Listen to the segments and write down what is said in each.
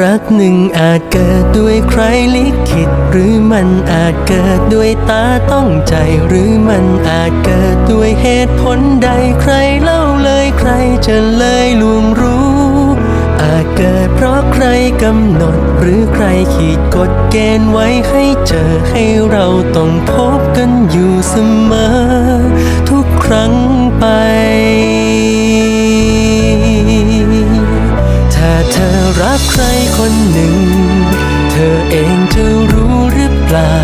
รักหนึ่งอาจเกิดด้วยใครลิขิต หรือมันอาจเกิดด้วยตาต้องใจ หรือมันอาจเกิดด้วยเหตุผลใดใครเล่าเลยใครจะเลยลวงรู้ อาจเกิดเพราะใครกำหนด หรือใครขีดกฎเกณฑ์ไว้ให้เจอให้เราต้องพบกันอยู่เสมอ ทุกครั้งไป เปล่า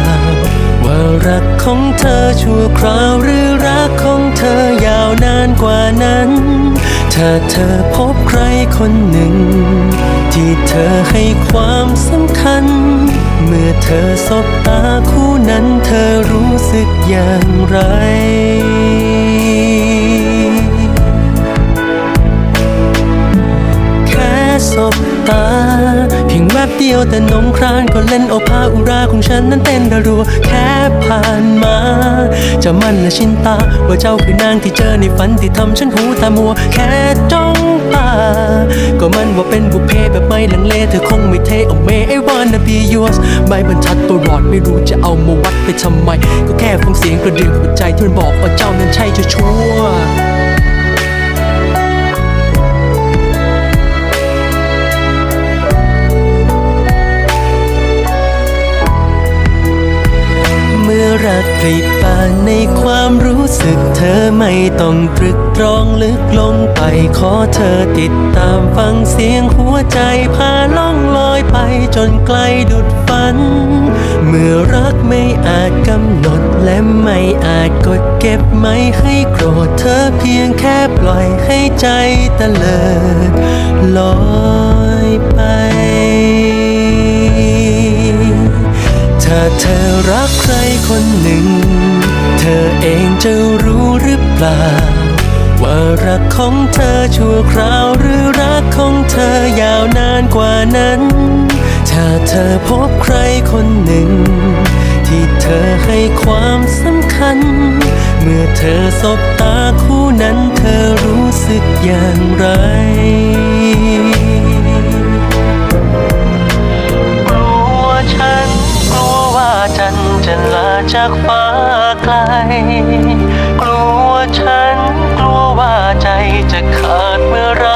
ว่ารักของเธอชั่วคราวหรือรักของเธอยาวนานกว่านั้น ถ้าเธอพบใครคนหนึ่ง ที่เธอให้ความสำคัญ เมื่อเธอสบตาคู่นั้นเธอรู้สึกอย่างไร เดียวแต่นมครานก็เล่นโอภาอุราของฉันนั้นเต้นระรัวแค่ผ่านมา จะมั่นและชินตา ว่าเจ้าคือนางที่เจอในฝันที่ทำฉันหูตามัว แค่จ้องตา ก็มันว่าเป็นบุพเพแบบไม่ลังเลเธอคงไม่เทอเมไอวานาบียูสไม่บรรทัดตัวรอดไม่รู้จะเอามาวัดไปทำไม ก็แค่ฟังเสียงกระเดื่งหัวใจที่มันบอกว่าเจ้านั้นใช่จะชัวร์ กผลิปานในความรู้สึกเธอไม่ต้องตรึกตรองลึกลงไป ขอเธอติดตามฟังเสียงหัวใจพาล่องลอยไปจนไกลดุดฝัน เมื่อรักไม่อาจกำหนดและไม่อาจกดเก็บไม่ให้โกรธเธอเพียงแค่ปล่อยให้ใจตะเลิดลอยไป รู้หรือเปล่า ว่ารักของเธอชั่วคราวหรือรักของเธอยาวนานกว่านั้น ถ้าเธอพบใครคนหนึ่ง ที่เธอให้ความสำคัญ เมื่อเธอสบตาคู่นั้นเธอรู้สึกอย่างไรกลัวฉันกลัวว่าจันจะลาจากฟ้าไกล กลัวฉันกลัวว่าใจจะขาดเมื่อไร